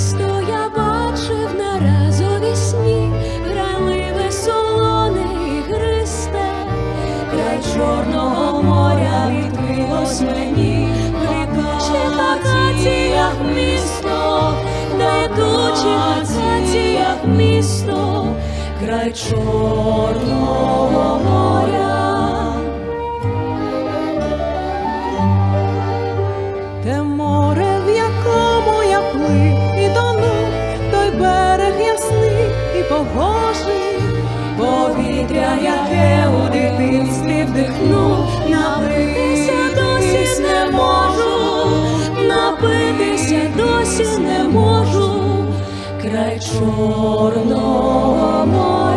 Весну я бачив нараз вісні, граливе солоне і край чорного моря відкрилось мені, Плекуче акаціях місто, Плекуче акаціях місто, край чорного. І. Повітря, яке у дитинстві вдихнув, напитися досі не можу, напитися досі не можу, край Чорного моря.